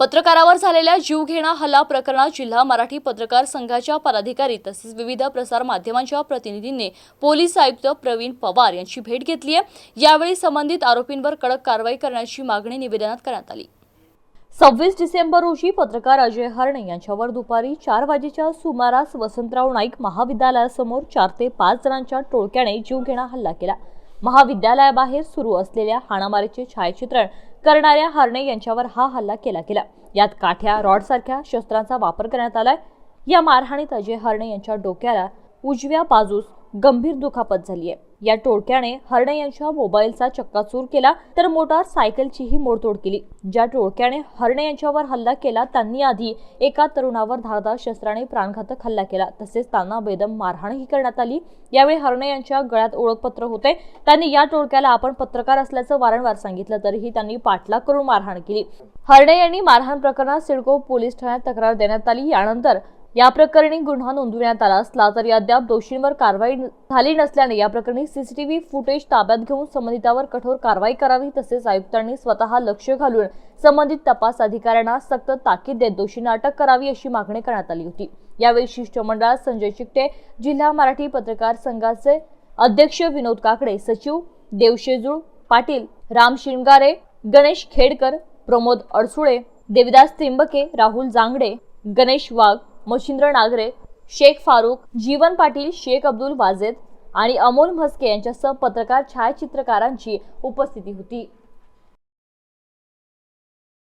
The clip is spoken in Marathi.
पत्रकारावर झालेल्या जीवघेणा हल्ला प्रकरणात जिल्हा मराठी पत्रकार संघाच्या पदाधिकारी तसेच विविध प्रसार माध्यमांच्या प्रतिनिधींनी पोलीस आयुक्त प्रवीण पवार यांची भेट घेतली आहे. यावेळी संबंधित आरोपींवर कडक कारवाई करण्याची मागणी निवेदनात करण्यात आली. सव्वीस डिसेंबर रोजी पत्रकार अजय हरणे यांच्यावर दुपारी चार वाजेच्या सुमारास वसंतराव नाईक महाविद्यालयासमोर चार ते पाच जणांच्या टोळक्याने जीवघेणा हल्ला केला. महाविद्यालयाबाहेर सुरू असलेल्या हाणामारीचे छायाचित्रण करणाऱ्या हरणे यांच्यावर हा हल्ला केला गेला. यात काठ्या रॉडसारख्या शस्त्रांचा वापर करण्यात आलाय. या मारहाणीत अजय हरणे यांच्या डोक्याला उजव्या बाजूस गंभीर दुखापत झाली आहे या टोळक्याने हरणे यांच्या मोबाईलचा चक्काचूर केला तर मोटार सायकलचीही मोडतोड केली. ज्या टोळक्याने हरणे यांच्यावर हल्ला केला त्यांनी आधी एका तरुणावर धारदार शस्त्राने प्राणघातक हल्ला केला. तसेच त्यांना बेदम मारहाणही करण्यात आली. यावेळी हरणे यांच्या गळ्यात ओळखपत्र होते. त्यांनी या टोळक्याला आपण पत्रकार असल्याचं वारंवार सांगितलं तरीही त्यांनी पाठलाग करून मारहाण केली. हरणे यांनी मारहाण प्रकरणात सिडको पोलीस ठाण्यात तक्रार देण्यात आली. यानंतर या प्रकरणी गुन्हा नोंदविण्यात आला असला तरी अद्याप दोषींवर कारवाई झाली नसल्याने या प्रकरणी सीसीटीव्ही फुटेज ताब्यात घेऊन संबंधितावर कठोर कारवाई करावी तसेच आयुक्तांनी स्वतः लक्ष घालून संबंधित तपास अधिकाऱ्यांना सक्त ताकीद देत दोषींना अटक करावी अशी मागणी करण्यात आली होती. यावेळी शिष्टमंडळात संजय चिकटे जिल्हा मराठी पत्रकार संघाचे अध्यक्ष विनोद काकडे सचिव देवशेजूळ पाटील राम शिणगारे गणेश खेडकर प्रमोद अडसुळे देविदास त्रिंबके राहुल जांगडे गणेश वाघ मच्छिंद्र नागरे शेख फारुख जीवन पाटील शेख अब्दुल वाजेद आणि अमोल म्हस्के यांच्यासह पत्रकार छायाचित्रकारांची उपस्थिती होती.